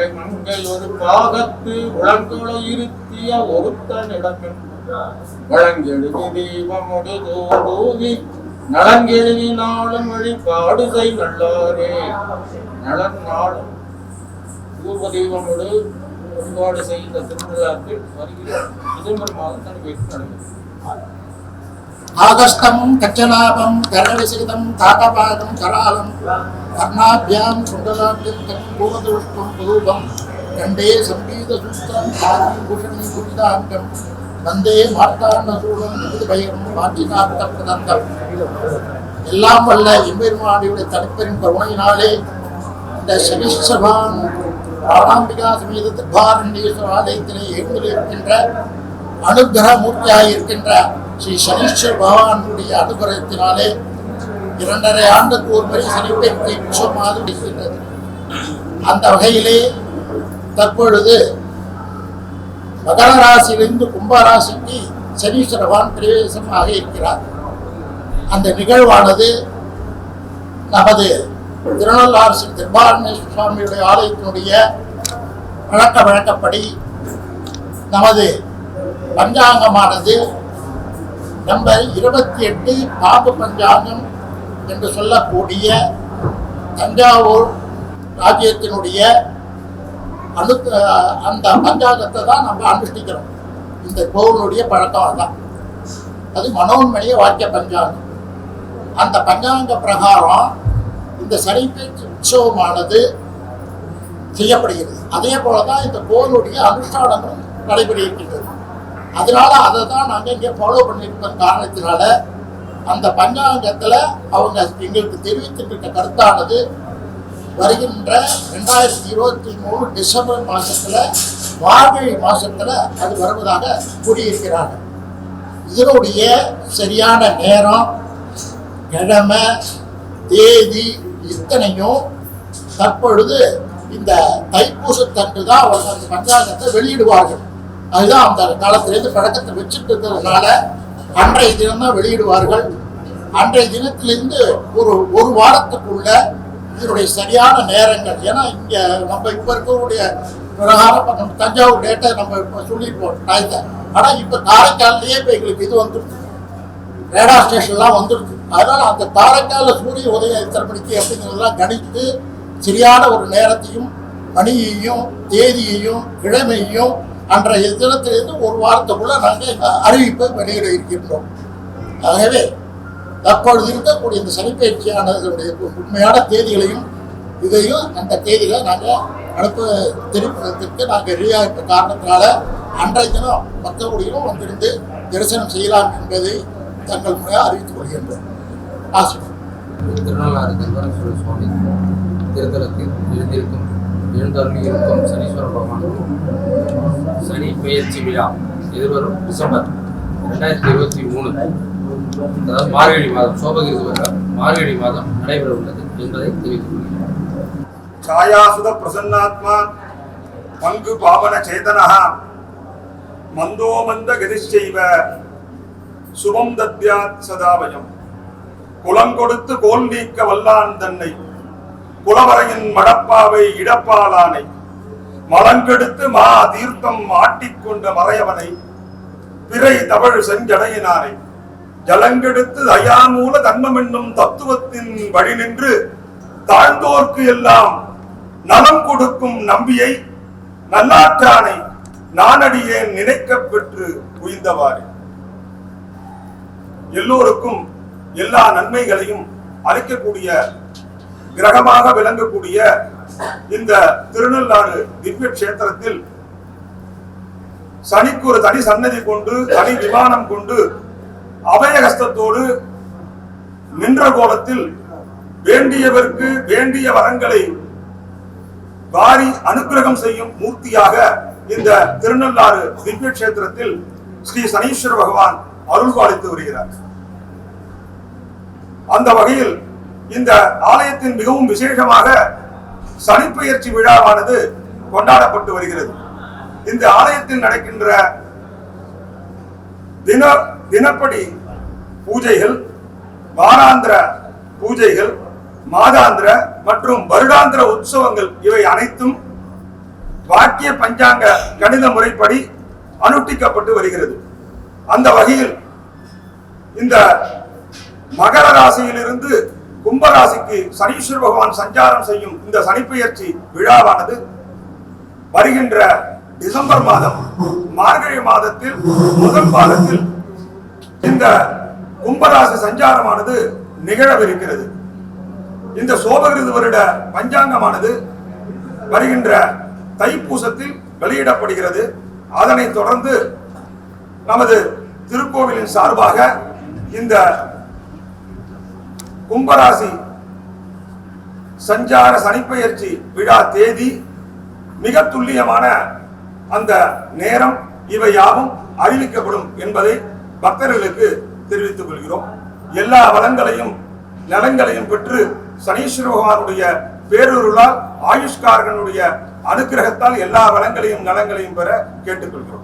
இளங்கிளை மலை மங்கை ஒரு பாகத்து உளங்குள இருத்திய ஒருத்தனிடமின் வழங்கெழுதி தீபமுடு தூவி நலங்கெழுதி நாளும் வழிபாடு செய் நல்லாரே நலன் நாளும் பூர்வ தெய்வமோடு வழிபாடு செய்த திருவிழாக்கள் வருகிற டிசம்பர் மாதம் தனக்கு நடந்தது ஆகஸ்தம் கச்சலாபம் கரவிசிதம் தாகபாகம் கராலம் கர்ணாபியாம் சுண்டலாபியம் பூரதுஷ்டம் புரூபம் கண்டே சம்பீத சுஸ்தம் காரி பூஷணி புரிதாங்கம் வந்தே மார்த்தாண்ட சூழம் விருது பயிரும் பாட்டினார்த்த பிரதந்தம் எல்லாம் வல்ல எம்பெருமானியுடைய தனிப்பெரும் கருணையினாலே இந்த சனிஷபான் ராமாம்பிகா சமேத திருபாரண்யேஸ்வர ஆலயத்திலே எழுந்திருக்கின்ற அனுகிரக மூர்த்தியாக இருக்கின்ற ஸ்ரீ சனீஸ்வர் பகவானுடைய அனுகிரகத்தினாலே இரண்டரை ஆண்டுக்கு ஒரு முறை சனிப்பெருக்கை உற்சவமாக இருக்கின்றது. அந்த வகையிலே தற்பொழுது மகர ராசியிலிருந்து கும்பராசிக்கு சனீஸ்வர பகவான் பிரவேசமாக இருக்கிறார். அந்த நிகழ்வானது நமது திருநள்ளாறு ஸ்ரீ திருபாரணேஸ்வர சுவாமியுடைய ஆலயத்தினுடைய வழக்க வழக்கப்படி நமது பஞ்சாங்கமானது நம்பர் இருபத்தி எட்டு பாபு பஞ்சாங்கம் என்று சொல்லக்கூடிய தஞ்சாவூர் ராஜ்யத்தினுடைய அனு அந்த பஞ்சாங்கத்தை தான் நம்ம அனுஷ்டிக்கிறோம். இந்த கோவிலுடைய பழக்கம் அதுதான். அது மனோன்மணிய வாக்கிய பஞ்சாங்கம். அந்த பஞ்சாங்க பிரகாரம் இந்த சரிப்பேச்சு உற்சவமானது செய்யப்படுகிறது. அதே போல தான் இந்த கோவிலுடைய அனுஷ்டானங்களும் நடைபெறுகின்றது. அதனால அதை தான் நாங்கள் இங்கே ஃபாலோ பண்ணியிருக்கிற காரணத்தினால அந்த பஞ்சாங்கத்தில் அவங்க எங்களுக்கு தெரிவித்துட்டு இருக்க கருத்தானது வருகின்ற ரெண்டாயிரத்தி இருபத்தி மூணு டிசம்பர் மாதத்தில் மார்கழி மாதத்தில் அது வருவதாக கூறியிருக்கிறார்கள். இதனுடைய சரியான நேரம் கிழமை தேதி இத்தனையும் தற்பொழுது இந்த தைப்பூசத்தன்று தான் அவர்கள் அந்த பஞ்சாங்கத்தை வெளியிடுவார்கள். அதுதான் அந்த காலத்திலேருந்து பழக்கத்தை வச்சுட்டு இருக்கிறதுனால அன்றைய தினம்தான் வெளியிடுவார்கள். அன்றைய தினத்திலிருந்து ஒரு ஒரு வாரத்துக்குள்ள இதனுடைய சரியான நேரங்கள். ஏன்னா இங்க நம்ம இப்ப இருக்கக்கூடிய பிரகாரம் நம்ம தஞ்சாவூர் டேட்டை நம்ம இப்ப சொல்லிருப்போம் டயத்தை ஆனா இப்ப காரைக்காலிலேயே இப்ப எங்களுக்கு இது வந்துருக்கு ரேடார் ஸ்டேஷன்லாம் வந்துருக்கு அதனால அந்த காரைக்கால சூரிய உதயம் எத்தனை மணிக்கு அப்படிங்கிறதெல்லாம் கணித்து சரியான ஒரு நேரத்தையும் மணியையும் தேதியையும் கிழமையையும் அன்றைய தினத்திலிருந்து ஒரு வாரத்துக்குள்ள நாங்கள் அறிவிப்பை வெளியிட இருக்கின்றோம். ஆகவே தற்பொழுது இருக்கக்கூடிய இந்த சனிப்பயிற்சியானதனுடைய உண்மையான தேதிகளையும் இதையும் அந்த தேதிகளை நாங்கள் அனுப்ப திருப்பதற்கு நாங்கள் ரெடியாக இருக்க காரணத்தினால அன்றைய தினம் மக்களுடையும் வந்திருந்து தரிசனம் செய்யலாம் என்பதை தங்கள் முறையாக அறிவித்துக் கொள்கின்றோம். ஆசிரியர். திருநள்ளாறு திருவரங்கூர் சுவாமி திருத்தலத்தில் எழுந்திருக்கும் எழுந்தருளி இருக்கும் சனீஸ்வர பகவான். சனி பெயர்ச்சி விழா. எதிர்வரும் டிசம்பர் ரெண்டாயிரத்தி இருபத்தி மூணு. அதாவது மார்கழி மாதம் சோபகிரி வருடம் மார்கழி மாதம் நடைபெற உள்ளது என்பதை தெரிவித்துள்ளேன் சாயாசுத பிரசன்னாத்மா பங்கு பாவன சேதனா. மந்தோமந்த கதிச்செய்வ சுபம் தத்யாத் சதாபயம். குலம் கொடுத்து கோல் நீக்க வல்லான் தன்னை. குலவரையின் மடப்பாவை இடப்பாலானை மலங்கெடுத்து மா தீர்த்தம் ஆட்டிக்கொண்ட மறையவனை பிறை தமிழ் செஞ்சடையினானை ஜலங்கெடுத்து தயாமூல தன்மம் என்னும் தத்துவத்தின் வழி நின்று தாழ்ந்தோர்க்கு எல்லாம் நலம் கொடுக்கும் நம்பியை நல்லாற்றானை நானடியே நினைக்க பெற்று உய்ந்தவாறு எல்லோருக்கும் எல்லா நன்மைகளையும் அளிக்கக்கூடிய கிரகமாக விளங்கக்கூடிய இந்த திருநள்ளாறு திவ்ய கஷேத்திரத்தில் சனிக்கு ஒரு தனி சன்னதி கொண்டு தனி விமானம் கொண்டு அபயகஸ்தத்தோடு நின்ற கோலத்தில் வேண்டியவர்க்கு வேண்டிய வரங்களை வாரி அனுக்கிரகம் செய்யும் மூர்த்தியாக இந்த திருநள்ளாறு திவ்ய கஷேத்திரத்தில் ஸ்ரீ சனீஸ்வர பகவான் அருள் பாலித்து வருகிறார். அந்த வகையில் இந்த ஆலயத்தின் மிகவும் விசேஷமாக சனிப்பெயர்ச்சி விழாவானது கொண்டாடப்பட்டு வருகிறது. இந்த ஆலயத்தில் நடக்கின்ற தின தினப்படி பூஜைகள் வாராந்திர பூஜைகள் மாதாந்திர மற்றும் வருடாந்திர உற்சவங்கள் இவை அனைத்தும் வாக்கிய பஞ்சாங்க கணித முறைப்படி அனுஷ்டிக்கப்பட்டு வருகிறது. அந்த வகையில் இந்த மகர ராசியிலிருந்து கும்பராசிக்கு சனீஸ்வர பகவான் சஞ்சாரம் செய்யும் இந்த சனிப்பெயர்ச்சி விழாவானது வருகின்ற டிசம்பர் மாதம் மார்கழி மாதத்தில் முதல் பாதத்தில் இந்த கும்பராசி சஞ்சாரமானது நிகழவிருக்கிறது. இந்த சோபகிருது வருட பஞ்சாங்கமானது வருகின்ற தைப்பூசத்தில் வெளியிடப்படுகிறது. அதனைத் தொடர்ந்து நமது திருக்கோவிலின் சார்பாக இந்த கும்பராசி. சஞ்சார சனிப்பெயர்ச்சி விழா தேதி மிக துல்லியமான அந்த நேரம் இவை யாவும் அறிவிக்கப்படும் என்பதை பக்தர்களுக்கு தெரிவித்துக் கொள்கிறோம். எல்லா வளங்களையும் நலங்களையும் பெற்று சனீஸ்வர பகவானுடைய பேரருளால் ஆயுஷ்காரகனுடைய அனுக்கிரகத்தால் எல்லா வளங்களையும் நலங்களையும் பெற கேட்டுக்கொள்கிறோம்.